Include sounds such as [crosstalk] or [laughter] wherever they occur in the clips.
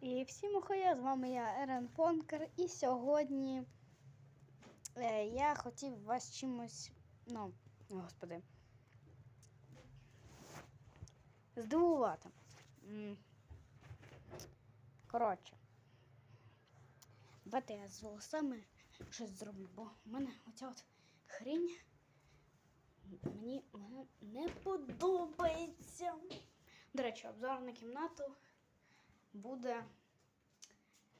І всім охоя, з вами я Ерен Фонкер. І сьогодні е, я хотів вас чимось, ну, господи, здивувати. Коротше, давайте я з волосами щось зроблю, бо в мене оця от хрінь мені вона не подобається. До речі, обзор на кімнату буде,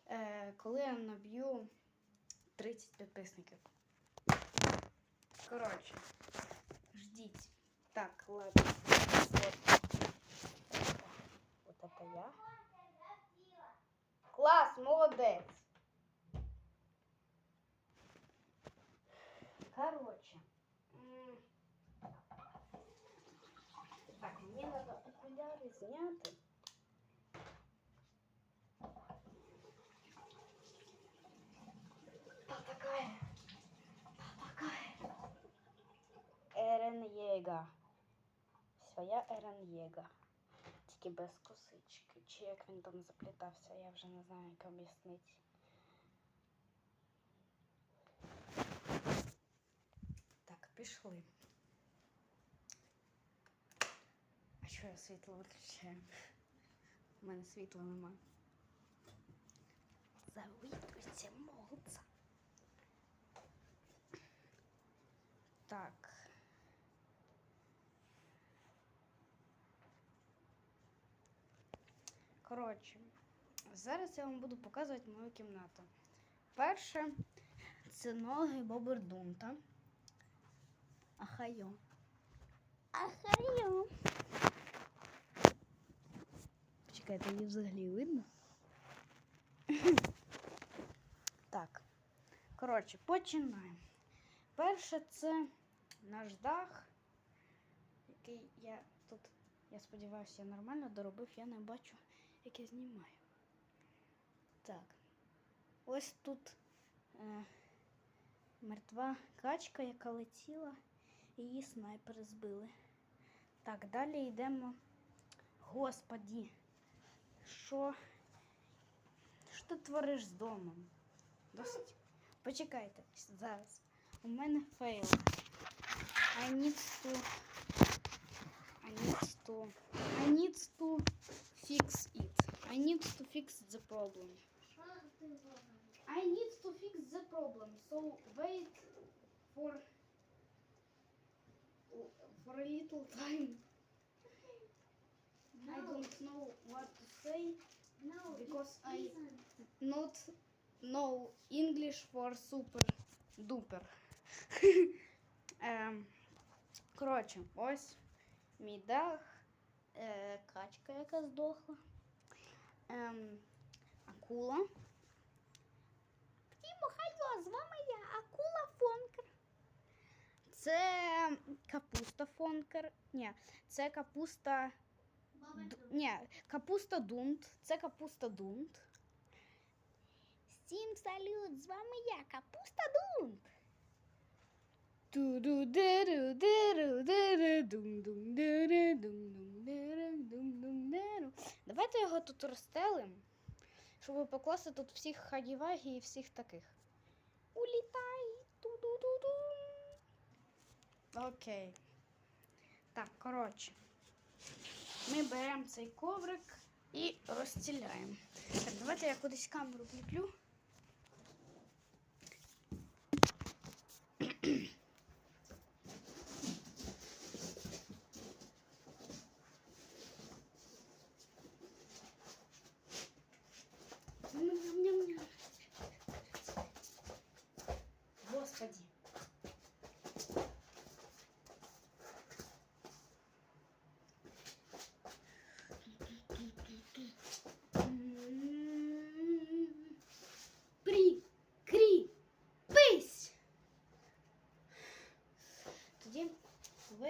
е, коли я наб'ю 30 підписників. Коротше, ждіть. Так, ладно. Вот. Вот это я. Клас, молодець. Коротше. м, Так, мені треба окуляри зняти. Та такая. Ерен Єга. Все, я Ерен Єга. Тільки без косички. Чи як він там заплітався, я вже не знаю, як об'яснити. Так, пішли. А що я світло виключаю? У мене світла нема. Завитуйся, молодца. Так. Коротше, зараз я вам буду показувати мою кімнату. Перше, це ноги Бобердунта. Ахайо. Ахайо. Чекайте, її взагалі видно? Так. Коротше, починаємо. Перше, це наш дах, який я тут, я сподіваюся, я нормально доробив, я не бачу, як я знімаю. Так. Ось тут е, мертва качка, яка летіла, її снайпери збили. Так, далі йдемо. Господі, що? Що ти твориш з домом? Досить. Почекайте зараз. У мене фейл. I need to I need to I need to fix it. I need to fix the problem. I need to fix the problem. So wait for for a little time. I don't know what to say No, because I not know English for super duper. Ем, [laughs] um, коротше, ось мій дах, е, качка, яка здохла, ем, акула. Тімо, хайо, з вами я, акула Фонкер. Це капуста Фонкер. Ні, це капуста. Д- Ні, капуста дунт. Це капуста дунт. Всім салют! З вами я, капуста дунт. Давайте його тут розстелимо, щоб покласти тут всіх хагівагі і всіх таких. Улітай! Окей. Так, коротше. Ми беремо цей коврик і розстіляємо. Так, давайте я кудись камеру вліплю.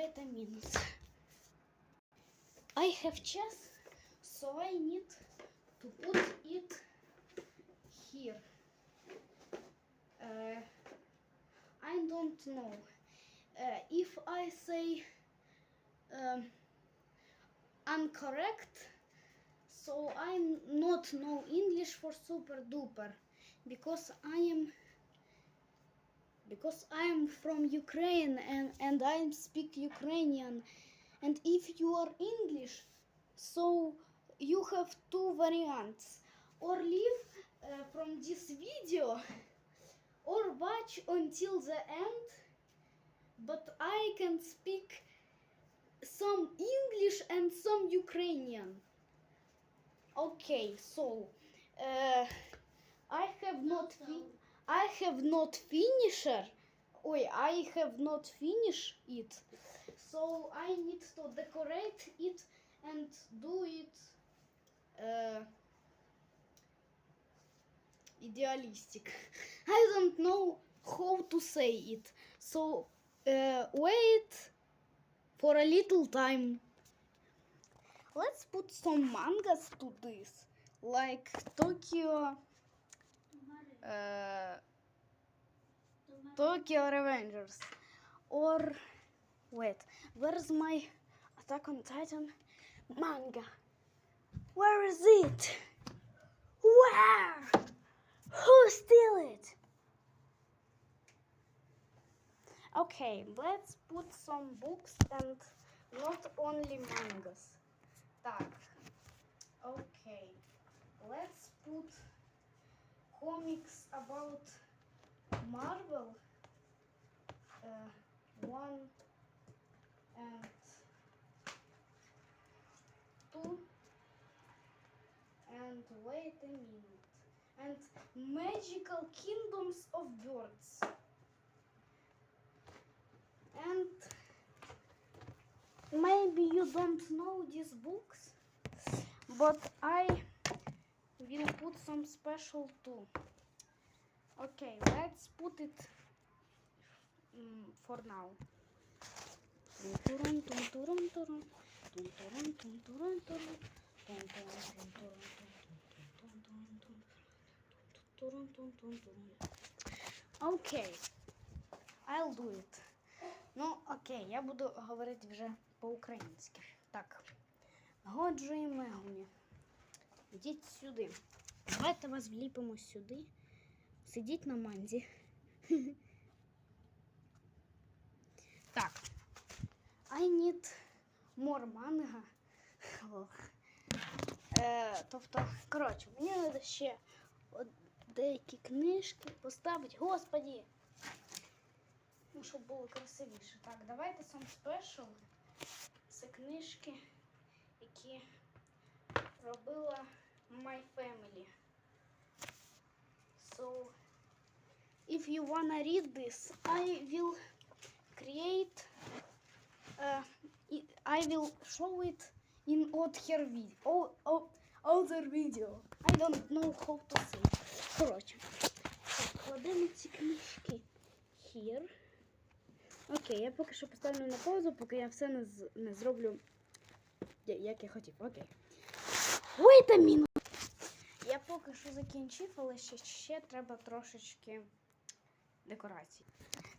витамінус. I have chess, so I need to put it here. Uh, I don't know. Uh, if I say um, incorrect, so So I'm not know English for super duper because I am because I am from Ukraine and and I speak Ukrainian. And if you are English so you have two variants. Or leave uh, from this video or watch until the end. But I can speak some English and some Ukrainian. Okay, so uh, I have not I have not finisher. Oi, I have not finished it. So I need to decorate it and do it uh, idealistic. [laughs] I don't know how to say it. So uh, wait for a little time. Let's put some mangas to this, like Tokyo, uh, Tokyo Revengers, or wait, where's my Attack on Titan manga? Where is it? Where? Who steal it? Okay, let's put some books and not only mangas. Так. Comics about Marvel. Uh, one and two. And wait a minute. And Magical Kingdoms of Birds. And maybe you don't know these books, but I will put some special too. Okay, let's put it mm, for now. Okay, I'll do it. Ну, окей, я буду говорити вже по-українськи. Так. Годжує Мегуні. Йдіть сюди. Давайте вас вліпимо сюди. Сидіть на манзі. [laughs] Так. I need more manga. Е, тобто, коротше, мені треба ще деякі книжки поставити. Господі! Ну, щоб було красивіше. Так, давайте сам спешл. Це книжки, робила My Family. So, if you wanna read this, I will create, uh, i- will show it in other video. Oh, oh, other video. I don't know how to say. Коротше, так, кладемо ці книжки here. Окей, я поки що поставлю на паузу, поки я все не, з- не зроблю, як я хотів. Окей. Wait a minute. Я поки що закінчив, але ще, ще треба трошечки декорацій.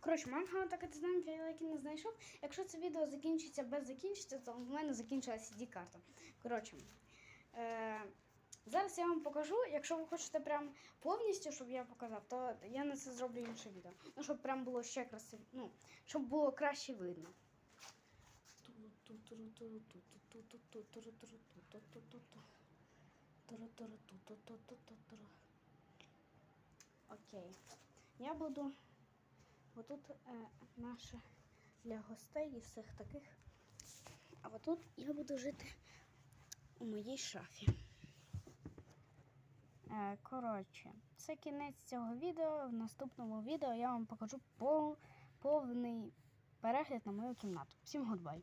Коротше, манга так і знаю, я не знайшов. Якщо це відео закінчиться без закінчиться, то в мене закінчилася CD-карта. Коротше, е- зараз я вам покажу. Якщо ви хочете прям повністю, щоб я показав, то я на це зроблю інше відео. Ну, щоб прям було ще красиво. Ну, щоб було краще видно. Окей. Я буду отут е, наше для гостей і всіх таких. А отут я буду жити у моїй шафі. Е, Коротше, це кінець цього відео. В наступному відео я вам покажу пов- повний перегляд на мою кімнату. Всім гудбай!